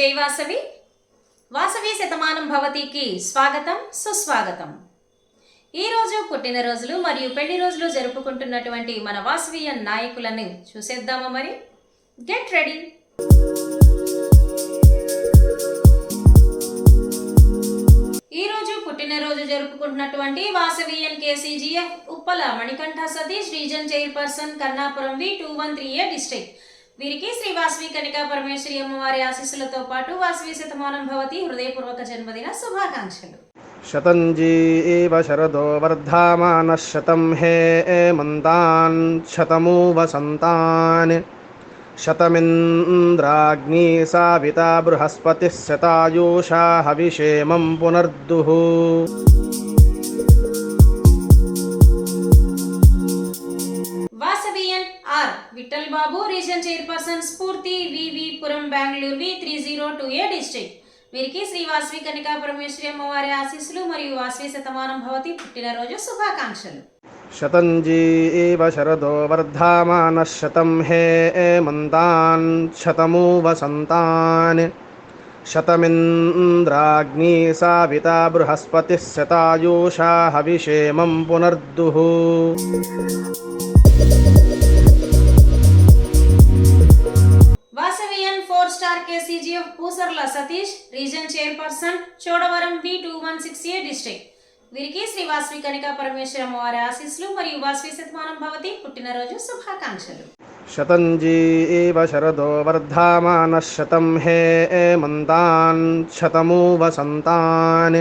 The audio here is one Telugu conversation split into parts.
జై వాసవి వాసవి శతమానం భవతికి స్వాగతం సుస్వాగతం. ఈరోజు పుట్టినరోజులు మరియు పెళ్ళి రోజులు జరుపుకుంటున్నటువంటి మన వాసవీయ నాయకులను చూసేద్దామా మరి? గెట్ రెడీ ఈ రోజు పుట్టినరోజు జరుపుకుంటున్నటువంటి Vasavian KCGF Uppala Manikanta Satish region chairperson Kannapuram V two one three A district. వీరికి శ్రీ వాసవి కనికా పరమేశ్వరి అమ్మవారి ఆశీస్సులతో పాటు వాసవి శతమానం భవతి హృదయపూర్వక జన్మదిన శుభాకాంక్షలు. శతంజీ శరదో వర్ధమాన శతం హే మంతాన్ శతమూ వసంతాన్ శతమింద్రాగ్ని సావిత బృహస్పతి శతాయూషా హవిషేమం పునర్దుః Vithal Babu region chairperson Spoorthi VV Puram Bengaluru V three zero two A district వీరికి శ్రీ వాసవి కనికా పరమేశ్వరి అమ్మవారి ఆశీస్సులు మరియు వాసవి శతమానం భవతి పుట్టినరోజు శుభాకాంక్షలు शतञ्जीव शरदो वर्धामानः शतं हे मन्तान् शतमु वसन्तान् शतमिन्द्राग्नी साविता बृहस्पतिः शतायुषा हविषेमं पुनर्दुः KCGF Pusarla Satish region chairperson Chodavaram V two one six A district వీరికి శ్రీ వాసవి కనికా పరమేశ్వరి అమ్మవారి ఆశీస్సులు మరియు వాసవి శతమానం భవతి పుట్టినరోజు శుభాకాంక్షలు शतञ्जीव शरदो वर्धामानः शतं हे मन्तान् शतमु वसन्तान्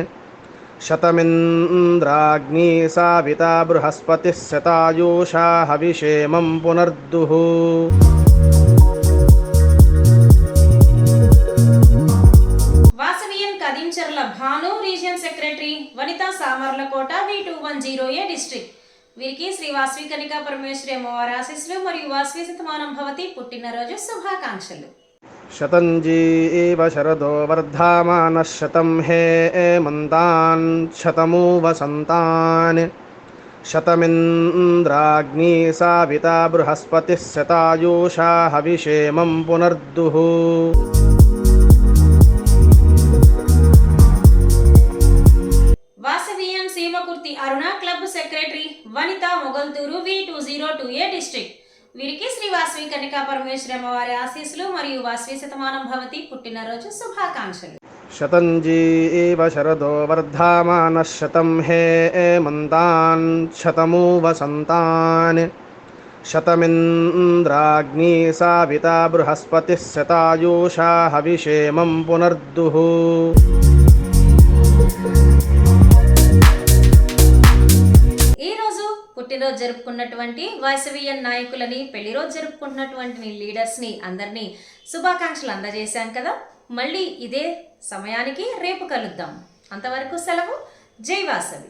शतमिन्द्राग्नी साविता बृहस्पतिः शतायुषा हविषेमं पुनर्दुः అగ్రికల్చర్ల Bhanu region secretary Vanitha Samarlakota V two one zero A district వీరికి శ్రీ వాస్వి కనికా పరమేశ్వరి అమ్మవారి ఆశీస్సులు మరియు వాస్వి శతమానం భవతి పుట్టినరోజు శుభాకాంక్షలు శతంజీ ఏవ శరదో వర్ధమాన శతం హే మంతాన్ శతమూ వసంతాన్ శతమింద్రాగ్ని సావిత బృహస్పతి శతాయూషా హవిషేమం పునర్దుః Vanitha Mogalturu V two zero two A district వీరికి శ్రీ వాసవి కన్యకా పరమేశ్వరి అమ్మవారి ఆశీస్సులు మరియు వాసవి శతమానం భవతి పుట్టినరోజు శుభాకాంక్షలు. శతంజీ శరదో వర్ధమాన శతం హే మంతాన్ శతమూ వసంతాన్ శతమింద్రాగ్ని సావిత బృహస్పతిः శతాయూషా హవిషేమం పునర్దుః. పుట్టినరోజు జరుపుకున్నటువంటి వాసవియన్ నాయకులని పెళ్ళిరోజు జరుపుకుంటున్నటువంటి లీడర్స్ని అందరినీ శుభాకాంక్షలు అందజేశాం కదా. మళ్ళీ ఇదే సమయానికి రేపు కలుద్దాం. అంతవరకు సెలవు. జై వాసవి.